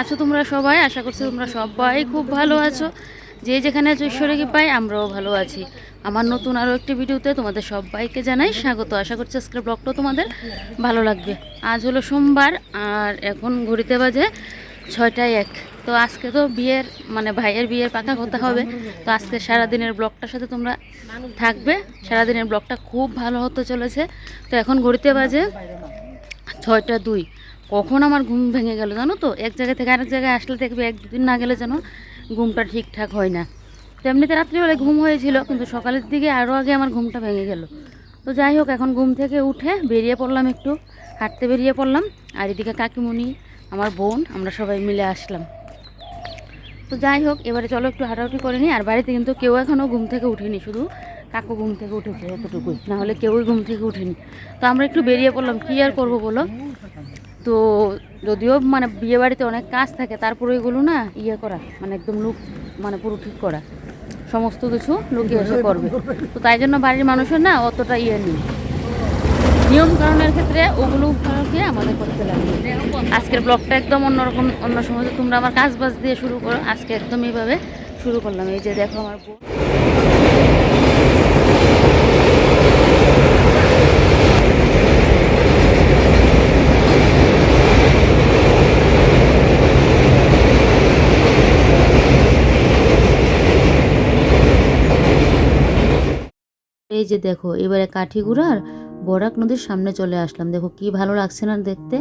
আছো তোমরা সবাই? আশা করছি তোমরা সবাই খুব ভালো আছো। যে যেখানে আছো ঈশ্বরকে পাই আমরাও ভালো আছি। আমার নতুন আরও একটি ভিডিওতে তোমাদের সবাইকে জানাই স্বাগত। আশা করছি আজকের ব্লগটাও তোমাদের ভালো লাগবে। আজ হলো সোমবার, আর এখন ঘড়িতে বাজে ছয়টায় এক। তো আজকে তো বিয়ের মানে ভাইয়ের বিয়ের পাকা কথা হবে। তো আজকে সারাদিনের ব্লগটার সাথে তোমরা থাকবে। সারাদিনের ব্লগটা খুব ভালো হতে চলেছে। তো এখন ঘড়িতে বাজে ছয়টা দুই। কখন আমার ঘুম ভেঙে গেল জানো তো? এক জায়গা থেকে আরেক জায়গায় আসলে দেখবে এক দুদিন না গেলে যেন ঘুমটা ঠিকঠাক হয় না। তো এমনিতে রাত্রিবেলায় ঘুম হয়েছিল, কিন্তু সকালের দিকে আরও আগে আমার ঘুমটা ভেঙে গেল। তো যাই হোক, এখন ঘুম থেকে উঠে বেরিয়ে পড়লাম একটু, হাঁটতে বেরিয়ে পড়লাম। আর এদিকে কাকিমণি, আমার বোন, আমরা সবাই মিলে আসলাম। তো যাই হোক, এবারে চলো একটু হাঁটাহাঁটি করে নিই। আর বাড়িতে কিন্তু কেউ এখনও ঘুম থেকে উঠেনি, শুধু কাকু ঘুম থেকে উঠেছে এতটুকুই। নাহলে কেউই ঘুম থেকে উঠেনি। তো আমরা একটু বেরিয়ে পড়লাম, কী আর করব বলো? তো যদিও মানে বিয়ে বাড়িতে অনেক কাজ থাকে, তারপরে এগুলো না ইয়ে করা মানে একদম লুক মানে পুরো ঠিক করা। সমস্ত কিছু লুকিয়ে এসে করবে। তো তাই জন্য বাড়ির মানুষের না অতটা ইয়ে নেই। নিয়ম কারণের ক্ষেত্রে ওগুলো উপলক্ষে আমাদের করতে লাগবে আজকের ব্লগটা একদম অন্যরকম, অন্য সময় তোমরা আমার কাজ বাজ দিয়ে শুরু করো। আজকে একদম এইভাবে শুরু করলাম। এই যে দেখো আমার বোন এই যে দেখো, এবারে কাঠিগুড়ার বরাক নদীর সামনে চলে আসলাম। দেখো কি ভালো লাগছে না দেখতে।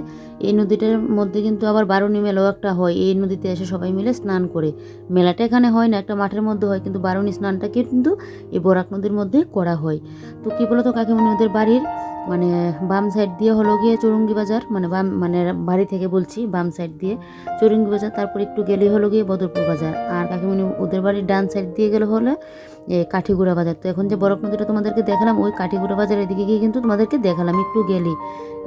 এই নদীটার মধ্যে কিন্তু আবার বারুণী মেলাও একটা হয়। এই নদীতে এসে সবাই মিলে স্নান করে। মেলাটা এখানে হয় না, একটা মাঠের মধ্যে হয়, কিন্তু বারুণী স্নানটাকে কিন্তু এই বরাক নদীর মধ্যে করা হয়। তো কী বলতো কাকিমণি, ওদের বাড়ির মানে বাম সাইড দিয়ে হলো গিয়ে চৌরঙ্গি বাজার মানে বাম মানে বাড়ি থেকে বলছি বাম সাইড দিয়ে চৌরঙ্গি বাজার, তারপর একটু গেলেই হলো গিয়ে বদরপুর বাজার। আর কাকিমণি ওদের বাড়ির ডান সাইড দিয়ে গেলে হলো এ কাঠিগুড়া বাজার। তো এখন যে বরফ নদীটা তোমাদেরকে দেখালাম, ওই কাঠিগুড়া বাজার এদিকে গিয়ে কিন্তু তোমাদেরকে দেখালাম, একটু গেলি।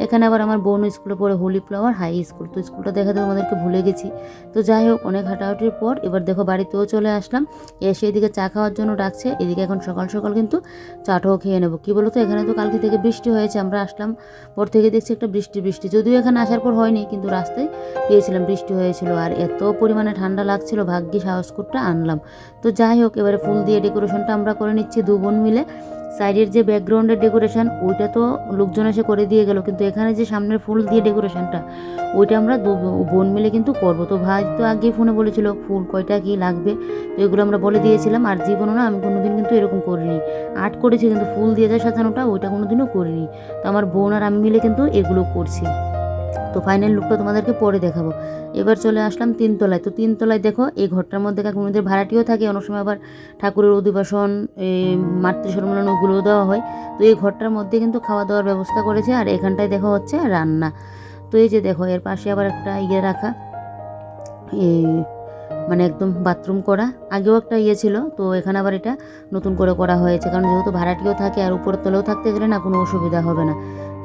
এখানে আবার আমার বোন স্কুলে পড়ে হোলি ফ্লাওয়ার, হাই স্কুল। তো স্কুলটা দেখাতে তোমাদেরকে ভুলে গেছি। তো যাই হোক, অনেক হাঁটাহাঁটির পর এবার দেখো বাড়িতেও চলে আসলাম। এসে এদিকে চা খাওয়ার জন্য ডাকছে। এদিকে এখন সকাল সকাল কিন্তু চাটাও খেয়ে নেব। কী বলো তো এখানে তো কালকে থেকে বৃষ্টি হয়েছে, আমরা আসলাম। পর থেকে দেখছি একটা বৃষ্টি বৃষ্টি। যদিও এখানে আসার পর হয়নি, কিন্তু রাস্তায় পেয়েছিলাম বৃষ্টি হয়েছিল। আর এত পরিমাণে ঠান্ডা লাগছিল ভাগ্যি সাহস করতে আনলাম। তো যাই হোক, এবারে ফুল দিয়ে ডেকোরেশনটা আমরা করে নিচ্ছি দু বোন মিলে। সাইডের যে ব্যাকগ্রাউন্ডের ডেকোরেশন ওইটা তো লোকজন এসে করে দিয়ে গেল। কিন্তু এখানে যে সামনের ফুল দিয়ে ডেকোরেশনটা ওইটা আমরা দু বোন মিলে কিন্তু করব। তো ভাই তো আগে ফোনে বলেছিল, ফুল কয়টা কি লাগবে? তো এগুলো আমরা বলে দিয়েছিলাম। আর জীবনও না, আমি কোনোদিন কিন্তু এরকম করিনি। আর্ট করেছি, কিন্তু ফুল দিয়ে যা সাজানোটা, ওইটা কোনোদিনও করিনি। তো আমার বোন আর আমি মিলে কিন্তু এগুলো করছি। তো ফাইনাল লুকটা তোমাদেরকে পরে দেখাবো। এবার চলে আসলাম তিনতলায়। তো তিনতলায় দেখো, এই ঘরটার মধ্যে কাকুমিদের ভাড়াটিও থাকে। অনেক সময় আবার ঠাকুরের অধিবাসন মাতৃ সম্মেলন ওগুলোও দেওয়া হয়। তো এই ঘরটার মধ্যে কিন্তু খাওয়া দাওয়ার ব্যবস্থা করেছে আর এখানটায় দেখো হচ্ছে রান্না। তো এই যে দেখো, এর পাশে আবার একটা ইয়ে রাখা। মানে একদম বাথরুম করা। আগেও একটা ইয়ে ছিল, তো এখানে আবার এটা নতুন করে করা হয়েছে। কারণ যেহেতু ভাড়াটিও থাকে আর উপরের তলেও থাকতে গেলে না কোনো অসুবিধা হবে না।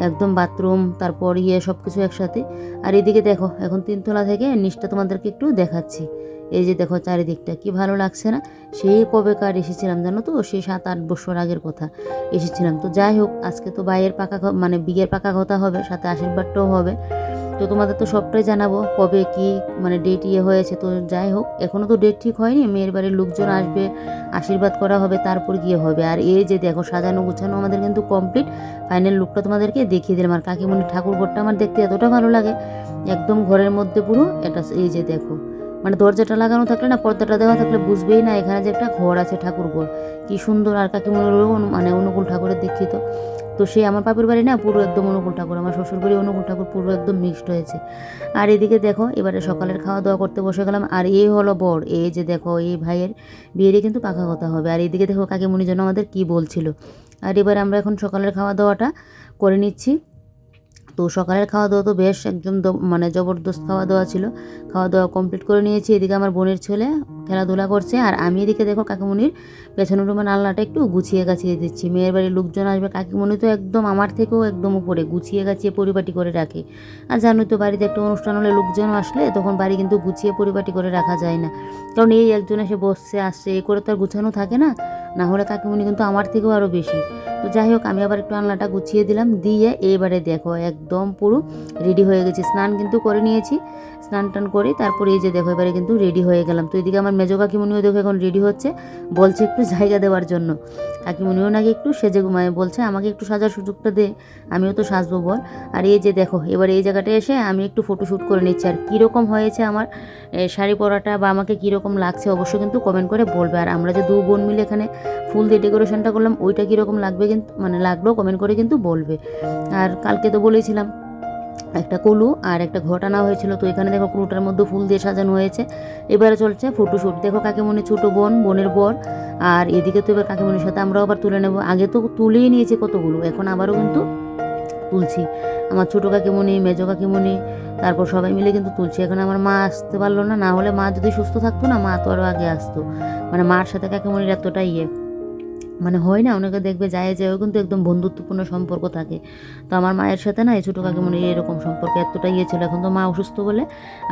একদম বাথরুম, তারপর ইয়ে সব কিছু একসাথে। আর এদিকে দেখো, এখন তিনতলা থেকে নিচটা তোমাদেরকে একটু দেখাচ্ছি। এই যে দেখো চারিদিকটা, কি ভালো লাগছে না? সেই কবেকার এসেছিলাম, জানো তো? সেই সাত আট বছর আগের কথা এসেছিলাম। তো যাই হোক, আজকে তো বাইয়ের পাকা মানে বিয়ের পাকা কথা হবে, সাথে আশীর্বাদটাও হবে। তো তোমাদের তো সবটাই জানাব কবে কি মানে ডেট ইয়ে হয়েছে, তো যাই হোক এখনও তো ডেট ঠিক হয়নি, মেয়ের বাড়ির লোকজন আসবে, আশীর্বাদ করা হবে, তারপর গিয়ে হবে। আর এই যে দেখো, সাজানো গুছানো আমাদের কিন্তু কমপ্লিট ফাইনাল লুকটা তোমাদেরকে দেখিয়ে দিলাম। আর কাকিমণি ঠাকুর ঘরটা আমার দেখতে এতটা ভালো লাগে, একদম ঘরের মধ্যে পুরো, এটা এই যে দেখো। মানে দরজাটা লাগানো থাকলে না, পর্দাটা দেওয়া থাকলে বুঝবেই না, এখানে যে একটা ঘর আছে ঠাকুর ঘর, কি সুন্দর। আর কাকিমণিরও মানে অনুকূল ঠাকুরের দীক্ষিত। তো সে আমার পাপের বাড়ি না পুরো একদম অনুকূল ঠাকুর, আমার শ্বশুর বাড়ি অনুকূল ঠাকুর পুরো একদম মিক্সড হয়েছে। আর এদিকে দেখো, এবারে সকালের খাওয়া দাওয়া করতে বসে গেলাম, আর এই হলো বর এই যে দেখো এই ভাইয়ের বিয়েরই কিন্তু পাকা কথা হবে। আর এদিকে দেখো কাকিমণি যেন আমাদের কী বলছিল। আর এবার আমরা এখন সকালের খাওয়া দাওয়াটা করে নিচ্ছি। তো সকালের খাওয়া দাওয়া তো বেশ একদম মানে জবরদস্ত খাওয়া দাওয়া ছিল। খাওয়া দাওয়া কমপ্লিট করে নিয়েছি, এদিকে আমার বোনের ছেলে খেলাধুলা করছে, আর আমি এদিকে দেখো কাকিমণির পেছনের রুমের আলনাটা একটু গুছিয়ে গাছিয়ে দিচ্ছি। মেয়ের বাড়ির লোকজন আসবে কাকিমণি তো একদম আমার থেকেও একদম উপরে, গুছিয়ে গাছিয়ে পরিপাটি করে রাখে। আর জানোই তো বাড়িতে একটা অনুষ্ঠান হলে লোকজন আসলে তখন বাড়ি কিন্তু গুছিয়ে পরিপাটি করে রাখা যায় না। কারণ এই একজন এসে বসছে, আসছে, এ করে তো আর গুছানো থাকে না। না হলে কাকিমণি কিন্তু আমার থেকেও আরও বেশি। তো যাই হোক, আমি আবার একটু আনলাটা গুছিয়ে দিলাম। দিয়ে এবারে দেখো, একদম পুরো রেডি হয়ে গেছি। স্নান কিন্তু করে নিয়েছি। স্নান টান করে তারপরে এই যে দেখো, এবারে কিন্তু রেডি হয়ে গেলাম। তো এদিকে আমার মেজো কাকিমুনিও দেখো এখন রেডি হচ্ছে। বলছে একটু জায়গা দেওয়ার জন্য। কাকিমুনিও নাকি একটু সেজে ঘুমায়। বলছে, আমাকে একটু সাজার সুযোগটা দে, আমিও তো সাজবো, বল। আর এই যে দেখো, এবার এই জায়গাটা এসে আমি একটু ফটোশ্যুট করে নিচ্ছি। আর কীরকম হয়েছে আমার শাড়ি পরাটা বা আমাকে কীরকম লাগছে, অবশ্যই কিন্তু কমেন্ট করে বলবে। আর আমরা যে দু বোন মিলে এখানে ফুল দিয়ে ডেকোরেশনটা করলাম, ওইটা কীরকম লাগবে কিন্তু মানে লাগল কমেন্ট করে কিন্তু বলবে। আর কালকে তো বলেছিলাম, একটা কুলু আর একটা ঘট আনা হয়েছিল, তো এখানে দেখো কুলুটার মধ্যে ফুল দিয়ে সাজানো হয়েছে। এবারে চলছে ফটোশ্যুট দেখো কাকিমণি ছোটো বোন, বোনের বর, আর এদিকে তো এবার কাকিমণির সাথে আমরাও আবার তুলে নেব। আগে তো তুলেই নিয়েছি কতগুলো, এখন আবারও কিন্তু তুলছি। আমার ছোটো কাকিমণি, মেজো কাকিমণি, তারপর সবাই মিলে কিন্তু তুলছি। এখন আমার মা আসতে পারল না না হলে মা যদি সুস্থ থাকতো না, মা তো আরও আগে আসতো। মানে মার সাথে কাকিমণির এতটাই ইয়ে। মানে হয় না, অনেকে দেখবে যায় যায় কিন্তু একদম বন্ধুত্বপূর্ণ সম্পর্ক থাকে। তো আমার মায়ের সাথে না এই ছোটো কাকিমণি এরকম সম্পর্ক এতটা ইয়ে ছিল, এখন তো মা অসুস্থ বলে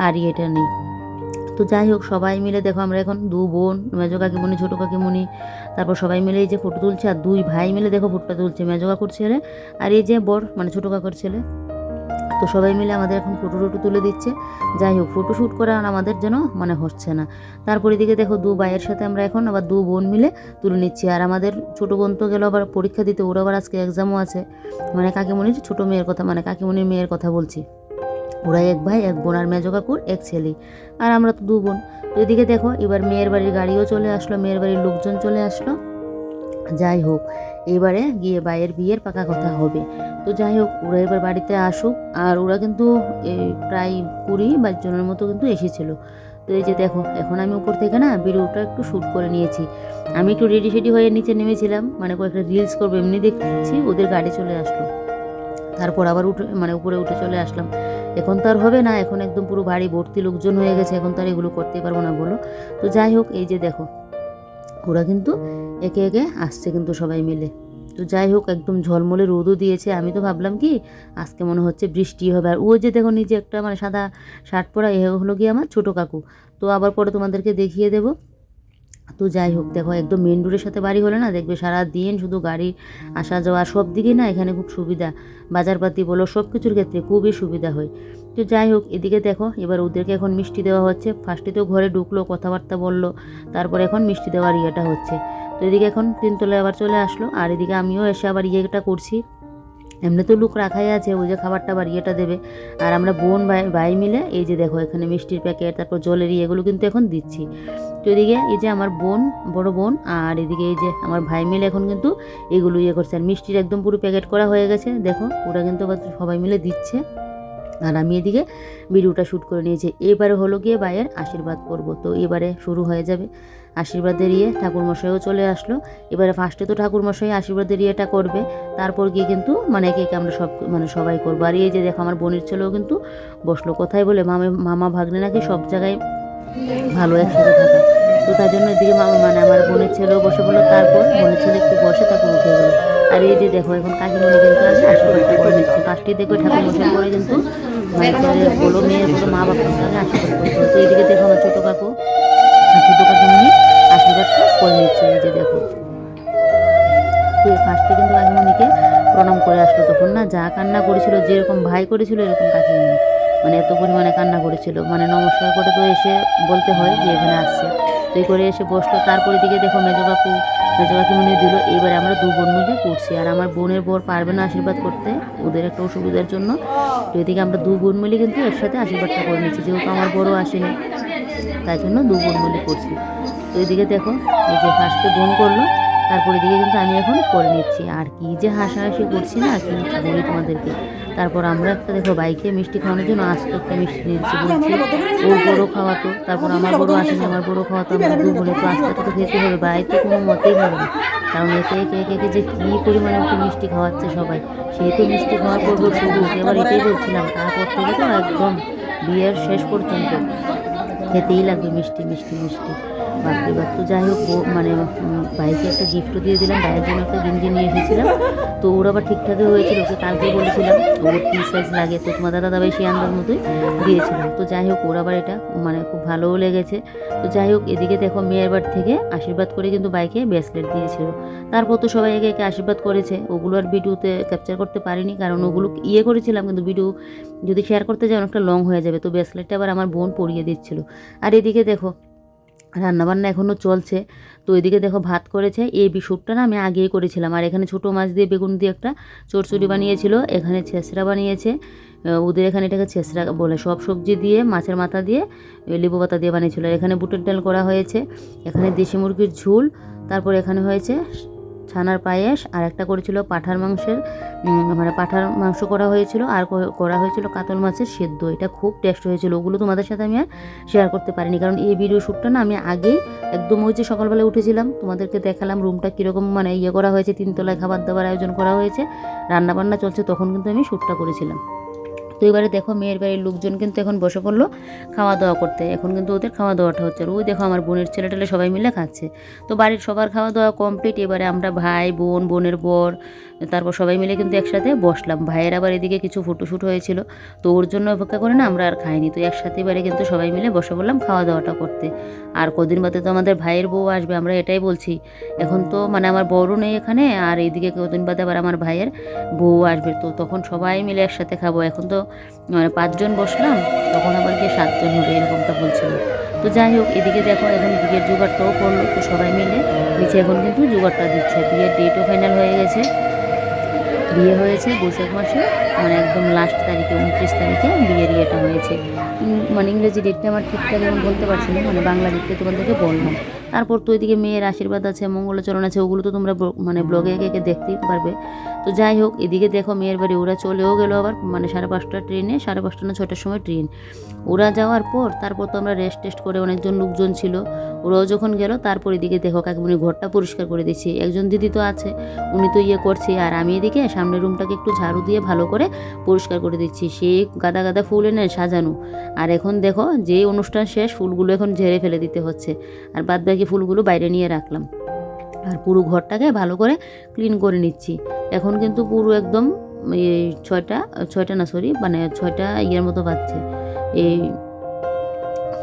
আর ইয়েটা নেই। তো যাই হোক, সবাই মিলে দেখো আমরা এখন দু বোন, মেজো কাকিমণি, ছোটো কাকিমণি, তারপর সবাই মিলে এই যে ফটো তুলছে আর দুই ভাই মিলে দেখো ফটোটা তুলছে, মেজো কাকুর ছেলে আর এই যে বর মানে ছোটো কাকুর ছেলে। তো সবাই মিলে আমাদের এখন ফটো টটো তুলে দিচ্ছে। যাই হোক ফটো শ্যুট করা আমাদের যেন মানে হচ্ছে না। তারপর এদিকে দেখো দু ভাইয়ের সাথে আমরা এখন আবার দু বোন মিলে তুলে নিচ্ছি। আর আমাদের ছোটো বোন তো গেল আবার পরীক্ষা দিতে ওর আবার আজকে এক্সামও আছে। মানে কাকিমণির ছোটো মেয়ের কথা মানে কাকিমণির মেয়ের কথা বলছি। ওরা এক ভাই, এক বোন আর মেজো কাকুর এক ছেলে। আর আমরা তো দু বোন। এদিকে দেখো, এবার মেয়ের বাড়ির গাড়িও চলে আসলো, মেয়ের বাড়ির লোকজন চলে আসলো। যাই হোক, এবারে গিয়ে বাইয়ের বিয়ের পাকা কথা হবে। তো যাই হোক, ওরা এবার বাড়িতে আসুক। আর ওরা কিন্তু প্রায় কুড়ি বাইশ জনের মতো কিন্তু এসেছিল। তো এই যে দেখো, এখন আমি উপর থেকে না ভিডিওটা একটু শ্যুট করে নিয়েছি। আমি একটু রেডি সেডি হয়ে নিচে নেমেছিলাম। মানে কয়েকটা রিলস করব, এমনি দেখছি ওদের গাড়ি চলে আসলো। তারপর আবার উঠে মানে উপরে উঠে চলে আসলাম। এখন তো আর হবে না, এখন একদম পুরো বাড়ি ভর্তি লোকজন হয়ে গেছে। এখন তো আর এগুলো করতে পারব না বলো। তো যাই হোক, এই যে দেখো ওরা কিন্তু একে একে আসছে কিন্তু সবাই মিলে। তো যাই হোক, একদম ঝলমলে রোদও দিয়েছে। আমি তো ভাবলাম কি, আজকে মনে হচ্ছে বৃষ্টি হবে। আর ও যে দেখো নিজে একটা মানে সাদা শার্ট পরা, এ হলো গিয়ে আমার ছোটো কাকু। তো আবার পরে তোমাদেরকে দেখিয়ে দেবো। তো যাই হোক, দেখো একদম মেন রোডের সাথে বাড়ি হলে না, দেখবে সারা দিন শুধু গাড়ি আসা যাওয়া সব দিকেই না এখানে খুব সুবিধা। বাজারপাতি বলো সব কিছুর ক্ষেত্রে খুবই সুবিধা হয়। তো যাই হোক, এদিকে দেখো, এবার ওদেরকে এখন মিষ্টি দেওয়া হচ্ছে। ফার্স্টে তো ঘরে ঢুকলো, কথাবার্তা বলল, তারপর এখন মিষ্টি দেওয়ার ইয়েটা হচ্ছে। তো এদিকে এখন তিনতলায় আবার চলে আসলো, আর এদিকে আমিও এসে আবার ইয়েটা করছি। এমনি তো লুক রাখাই আছে, ওই যে খাবারটা আবার ইয়েটা দেবে। আর আমরা বোন ভাই ভাই মিলে, এই যে দেখো এখানে মিষ্টির প্যাকেট, তারপর জলের এগুলো কিন্তু এখন দিচ্ছি। তো এদিকে এই যে আমার বোন, বড় বোন, আর এদিকে এই যে আমার ভাই মিলে এখন কিন্তু এগুলো ইয়ে করছে। আর মিষ্টির একদম পুরো প্যাকেট করা হয়ে গেছে, দেখো, ওরা কিন্তু আবার সবাই মিলে দিচ্ছে। আর আমি এদিকে ভিডিওটা শ্যুট করে নিয়েছি। এবারে হলো গিয়ে ভাইয়ের আশীর্বাদ করব তো এবারে শুরু হয়ে যাবে। আশীর্বাদের ইয়ে ঠাকুরমশাইও চলে আসলো। এবারে ফার্স্টে তো ঠাকুরমশাই আশীর্বাদের ইয়েটা করবে। তারপর গিয়ে কিন্তু মানে একে একে আমরা সব মানে সবাই করব। আর এই যে দেখো আমার বোনের ছেলেও কিন্তু বসল কোথায় বলে? মামা মামা ভাগ্নে নাকি সব জায়গায় ভালো একসাথে থাকা। তো তার জন্য এদিকে মামা মানে আমার বোনের ছেলেও বসে বলল তারপর বোনের ছেলে একটু বসে তারপর উঠে গেলো। আর এই যে দেখো এখন কাকিমণি কিন্তু আগে আশীর্বাদটা করে নিচ্ছে। ফার্স্টে দেখবে ঠাকুর মশাই করে কিন্তু মানে ছেলে বলো মেয়ের বলো। মা বাবার সঙ্গে আশীর্বাদ করছে তো এইদিকে দেখো আমার ছোটো কাকু। ছোটো কাকিমণি আশীর্বাদটা করে নিচ্ছে এই যে দেখো। ফার্স্টে কিন্তু কাকিমণিকে প্রণাম করে আসলো তখন না যা কান্না করেছিল যেরকম ভাই করেছিল এরকম কাকিমণি মানে। এত পরিমাণে কান্না করেছিল। মানে নমস্কার করে তো এসে বলতে হয় যে এখানে আসছে। তো এই করে এসে বসল। তারপরে দিকে দেখো মেজো কাকু মেজো কাকিমণি দিল এবারে আমরা দু বোন মিলে করছি। আর আমার বোনের বর পারবে না আশীর্বাদ করতে ওদের একটা অসুবিধার জন্য। তো এদিকে আমরা দু বোন মিলে কিন্তু একসাথে আশীর্বাদটা করে নিচ্ছি যেহেতু আমার বড় আসেনি, তাই জন্য দু বোন মিলে করছি। তো এদিকে দেখো, এই যে ফার্স্টে বোন করল তারপর এদিকে কিন্তু আমি এখন করে নিচ্ছি। আর কি যে হাসাহাসি করছি না, কি বলি তোমাদেরকে? তারপর আমরা একটা দেখো বাইকে মিষ্টি খাওয়ানোর জন্য আস্ত একটা মিষ্টি নিচ্ছি বলছি। ওর বড়ো খাওয়াতো তারপর আমার বড়ো আসেনি, আমার বড়ো খাওয়াতো আমরা দু বোনে তো আস্তে তো খেতে হবে। তো কোনো মতেই হবে না। কারণ একে একে একে একে যে কী পরিমাণে ওকে মিষ্টি খাওয়াচ্ছে সবাই সেই তো মিষ্টি খাওয়া করব শুরু এবার এটাই বলছিলাম, তারপর থেকে তো একদম বিয়ের শেষ পর্যন্ত খেতেই লাগবে মিষ্টি মিষ্টি মিষ্টি। বাপরে বাপ তো যাই হোক মানে ভাইকে একটা গিফটও দিয়ে দিলাম ভাইয়ের জন্য একটা গেঞ্জি নিয়ে এসেছিলাম। তো ওর আবার ঠিকঠাকই হয়েছিল, ওকে কালকে বলেছিলাম, ওর কী সাইজ লাগে তো তোমার দাদা দাবাই সেই আন্দাজ মতোই দিয়েছিলাম তো যাই হোক, ওর আবার এটা মানে খুব ভালোও লেগেছে। তো যাই হোক, এদিকে দেখো মেয়ের বাড়ি থেকে আশীর্বাদ করে কিন্তু বাইকে ব্রেসলেট দিয়েছিল। তারপর তো সবাই একে একে আশীর্বাদ করেছে। ওগুলো আর ভিডিওতে ক্যাপচার করতে পারিনি, কারণ ওগুলো ইয়ে করেছিলাম কিন্তু ভিডিও যদি শেয়ার করতে যাই অনেকটা লং হয়ে যাবে। তো ব্রেসলেটটা আবার আমার বোন পরিয়ে দিচ্ছিল। আর এদিকে দেখো রান্নাবান্না এখনও চলছে। তো এদিকে দেখো ভাত করেছে। এই বিশুপটা না আমি আগেই করেছিলাম। আর এখানে ছোটো মাছ দিয়ে, বেগুন দিয়ে একটা চড়চড়ি বানিয়েছিল। এখানে ছেঁচড়া বানিয়েছে। ওদের এখানে এটাকে ছেঁচড়া বলে, সব সবজি দিয়ে, মাছের মাথা দিয়ে লেবু পাতা দিয়ে বানিয়েছিল। এখানে বুটের ডাল করা হয়েছে। এখানে দেশি মুরগির ঝোল। তারপর এখানে হয়েছে ছানার পায়েস আর একটা করেছিল পাঠার মাংসের মানে পাঠার মাংস করা হয়েছিল আর করা হয়েছিল কাতল মাছের সেদ্ধ। এটা খুব টেস্ট হয়েছিল। ওগুলো তোমাদের সাথে আমি আর শেয়ার করতে পারিনি। কারণ এই ভিডিও শ্যুটটা না আমি আগেই একদম ওই যে সকালবেলা উঠেছিলাম, তোমাদেরকে দেখালাম রুমটা কীরকম মানে ইয়ে করা হয়েছে, তিনতলায় খাবার দাবার আয়োজন করা হয়েছে, রান্নাবান্না চলছে, তখন কিন্তু আমি শ্যুটটা করেছিলাম। তো এবারে দেখো মেয়ের বাড়ির লোকজন কিন্তু এখন বসে পড়ল খাওয়া দাওয়া করতে। এখন কিন্তু ওদের খাওয়া দাওয়াটা হচ্ছে আর ওই দেখো আমার বোনের ছেলে টেলে সবাই মিলে খাচ্ছে। তো বাড়ির সবার খাওয়া দাওয়া কমপ্লিট এবারে আমরা ভাই, বোন, বোনের বর, তারপর সবাই মিলে কিন্তু একসাথে বসলাম। ভাইয়ের আবার এদিকে কিছু ফটোশ্যুট হয়েছিল, তো ওর জন্য অপেক্ষা করে না আমরা আর খাইনি। তো একসাথে এবারে কিন্তু সবাই মিলে বসে পড়লাম খাওয়া দাওয়াটা করতে। আর কদিন বাদে তো আমাদের ভাইয়ের বউ আসবে, আমরা এটাই বলছি। এখন তো মানে আমার বড়ও নেই এখানে, আর এইদিকে কদিন বাদে আবার আমার ভাইয়ের বউ আসবে। তো তখন সবাই মিলে একসাথে খাব। এখন তো মানে পাঁচজন বসলাম, তখন আবার গিয়ে সাতজন হবে এরকমটা বলছিল। তো যাই হোক, এদিকে দেখো, এখন বিয়ের জোগাড়টাও করল, তো সবাই মিলে। নিচে এখন কিন্তু জোগাড়টা দিচ্ছে। বিয়ের ডেটও ফাইনাল হয়ে গেছে। বিয়ে হয়েছে বৈশাখ মাসে মানে একদম লাস্ট তারিখে, উনত্রিশ তারিখে বিয়ের ইয়েটা হয়েছে। মানে ইংরেজি ডেটটা আমার ঠিকঠাক এখন বলতে পারছি না মানে বাংলা ডেটটা তোমাদেরকে বললাম। তারপর তো ওইদিকে মেয়ের আশীর্বাদ আছে, মঙ্গলাচরণ আছে, ওগুলো তো তোমরা মানে ব্লগে একে একে দেখতেই পারবে। তো যাই হোক, এদিকে দেখো মেয়ের বাড়ি, ওরা চলেও গেলো আবার মানে সাড়ে পাঁচটা ট্রেনে, সাড়ে পাঁচটা না ছয়টার সময় ট্রেন। ওরা যাওয়ার পর তারপর তো আমরা রেস্ট টেস্ট করে অনেকজন লোকজন ছিল। ওরাও যখন গেল, তারপর এদিকে দেখো কাকিমণি ঘরটা পরিষ্কার করে দিচ্ছি একজন দিদি তো আছে, উনি তো ইয়ে করছে, আর আমি এদিকে সামনের রুমটাকে একটু ঝাড়ু দিয়ে ভালো করে পরিষ্কার করে দিচ্ছি। সে গাদা গাদা ফুল এনে সাজানো। আর এখন দেখো যে অনুষ্ঠান শেষ, ফুলগুলো এখন ঝেড়ে ফেলে দিতে হচ্ছে। আর বাদ বাকি ফুলগুলো বাইরে নিয়ে রাখলাম। আর পুরো ঘরটাকে ভালো করে ক্লিন করে নিচ্ছি। এখন কিন্তু পুরো একদম এই ছয়টা ছয়টা না সরি মানে ছয়টা ইয়ের মতো বাজছে। এই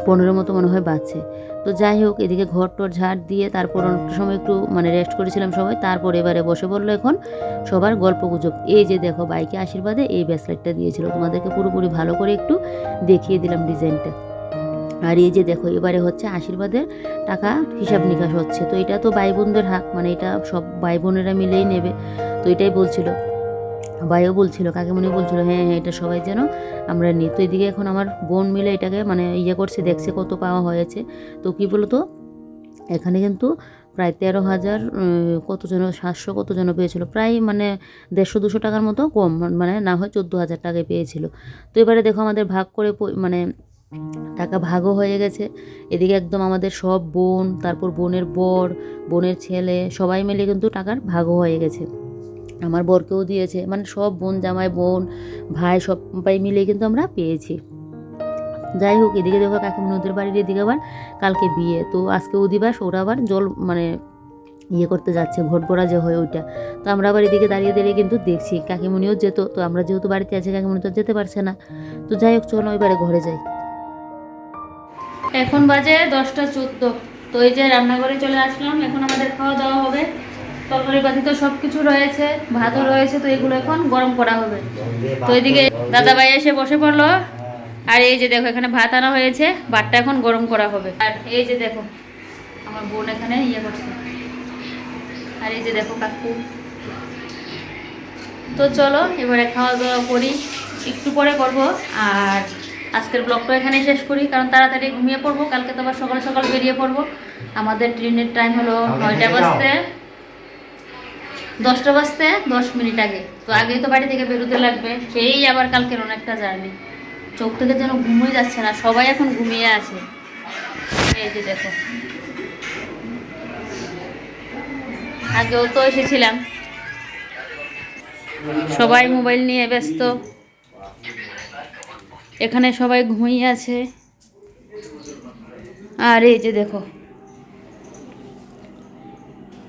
পনেরো মতো মনে হয় বাজছে। তো যাই হোক, এদিকে ঘর টর ঝাড় দিয়ে তারপর অনেকটা সময় একটু মানে রেস্ট করেছিলাম সবাই। তারপর এবারে বসে পড়ল এখন সবার গল্প গুজব। এই যে দেখো, বাইকে আশীর্বাদে এই ব্রেসলেটটা দিয়েছিল। তোমাদেরকে পুরোপুরি ভালো করে একটু দেখিয়ে দিলাম ডিজাইনটা আর এই যে দেখো এবারে হচ্ছে আশীর্বাদের টাকা হিসাব নিকাশ হচ্ছে। তো এটা তো ভাই বোনদের হাক মানে এটা সব ভাই বোনেরা মিলেই নেবে। তো এটাই বলছিল। ভাইও বলছিল কাকিমণি বলছিল হ্যাঁ হ্যাঁ এটা সবাই যেন আমরা নিই। তো এদিকে এখন আমার বোন মিলে এটাকে মানে ইয়ে করছে দেখছে কত পাওয়া হয়েছে। তো কী বলতো এখানে কিন্তু প্রায় তেরো হাজার উম, কত জন সাতশো কত জন পেয়েছিল। প্রায় মানে দেড়শো দুশো টাকার মতো কম মানে না হয় চোদ্দ হাজার টাকায় পেয়েছিল। তো এবারে দেখো আমাদের ভাগ করে মানে টাকা ভাগও হয়ে গেছে। এদিকে একদম আমাদের সব বোন, তারপর বোনের বর, বোনের ছেলে, সবাই মিলে কিন্তু টাকার ভাগও হয়ে গেছে। আমার বরকেও দিয়েছে। মানে সব বোন, জামাই, বোন, ভাই সবাই মিলে কিন্তু আমরা পেয়েছি। যাই হোক, এদিকে দেখো কাকিমনি ওদের বাড়ির এদিকে আবার কালকে বিয়ে। তো আজকে অধিবাস, ওরা আবার জল মানে ইয়ে করতে যাচ্ছে ভোট পড়া যে হয় ওইটা। তো আমরা আবার এদিকে দাঁড়িয়ে দাঁড়িয়ে কিন্তু দেখছি কাকিমণিও যেত। তো আমরা যেহেতু বাড়িতে আছি কাকিমণি তো যেতে পারছে না। তো যাই হোক, চলো এবারে ঘরে যাই। এখন বাজে দশটা চোদ্দ। তো এই যে রান্নাঘরে চলে আসলাম, এখন আমাদের খাওয়া দাওয়া হবে। তরকারি পাতি তো সব কিছু রয়েছে, ভাতও রয়েছে, তো এগুলো এখন গরম করা হবে। তো এদিকে দাদা ভাই এসে বসে পড়ল। আর এই যে দেখো, এখানে ভাত আনা হয়েছে, ভাতটা এখন গরম করা হবে। আর এই যে দেখো, আমার বোন এখানে ইয়ে করছে। আর এই যে দেখো কাকু। তো চলো, এবারে খাওয়া দাওয়া করি। একটু পরে করব। আর আজকের ব্লগটা এখানেই শেষ করি কারণ তাড়াতাড়ি ঘুমিয়ে পড়ব। কালকে তো আবার সকাল সকাল বেরিয়ে পড়ব। আমাদের ট্রেনের টাইম হলো নয়টা বাজতে দশটা বাজতে দশ মিনিট আগে। তো আগেই তো বাড়ি থেকে বেরোতে লাগবে। সেই আবার কালকের অনেকটা জার্নি চোখ থেকে যেন ঘুমিয়ে যাচ্ছে না সবাই এখন ঘুমিয়ে আছে। এই যে দেখো। আগেও তো এসেছিলাম। সবাই মোবাইল নিয়ে ব্যস্ত। এখানে সবাই ঘুমিয়ে আছে। আর এই যে দেখো,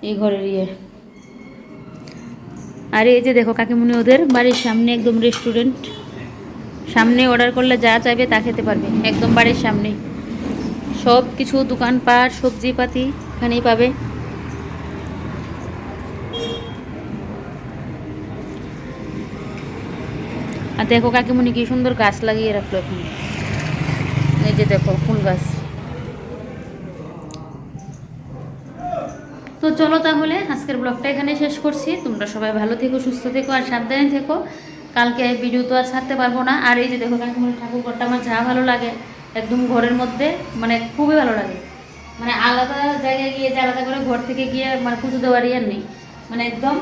এই ঘরের ইয়ে। আর এই যে দেখো কাকিমুনি, ওদের বাড়ির সামনে একদম রেস্টুরেন্ট সামনে অর্ডার করলে যা চাইবে তা খেতে পারবে, একদম বাড়ির সামনেই। সব কিছু দোকানপাট, সবজিপাতি এখানেই পাবে। আর দেখো কাকিমুনি কি সুন্দর গাছ লাগিয়ে রাখল এখানে। এই যে দেখো ফুল গাছ। তো চলো তাহলে, আজকের ব্লগটা এখানে শেষ করছি। তোমরা সবাই ভালো থেকো, সুস্থ থেকো, আর সাবধানে থেকো। কালকে ভিডিও তো আর ছাড়তে পারব না। আর এই যে দেখো কাকিমুনি ঠাকুর ঘরটা আমার যা ভালো লাগে, একদম ঘরের মধ্যে মানে খুবই ভালো লাগে। মানে আলাদা জায়গায় গিয়ে যে আলাদা করে ঘর থেকে গিয়ে মানে পুজো দেওয়ার ইয়ার নেই। মানে একদম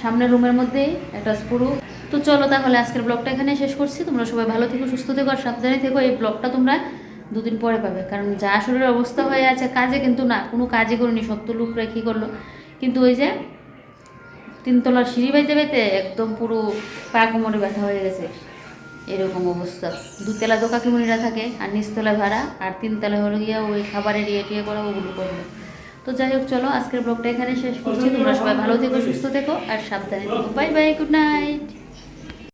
সামনের রুমের মধ্যেই, একটা পুরো তো চলো তাহলে আজকের ব্লগটা এখানে শেষ করছি। তোমরা সবাই ভালো থেকো, সুস্থ থেকো আর সাবধানে থেকো। এই ব্লগটা তোমরা দুদিন পরে পাবে। কারণ যা শরীরের অবস্থা হয়ে আছে, কাজে কিন্তু না, কোনো কাজই করিনি, সত্য লোক রেখে করল। কিন্তু ওই যে তিনতলার সিঁড়ি বাইতে বাইতে একদম পুরো পা কোমরে ব্যথা হয়ে গেছে। এরকম অবস্থা। দুতলা দোকা কিমনিরা থাকে, আর নিচতলা ভাড়া, আর তিনতলা হলো গিয়া ওই খাবারের ইয়ে টিয়ে করা ওগুলো করল। তো যাই হোক, চলো আজকের ব্লগটা এখানে শেষ করছি। তোমরা সবাই ভালো থেকো, সুস্থ থেকো আর সাবধানে থেকো। Bye bye, good night.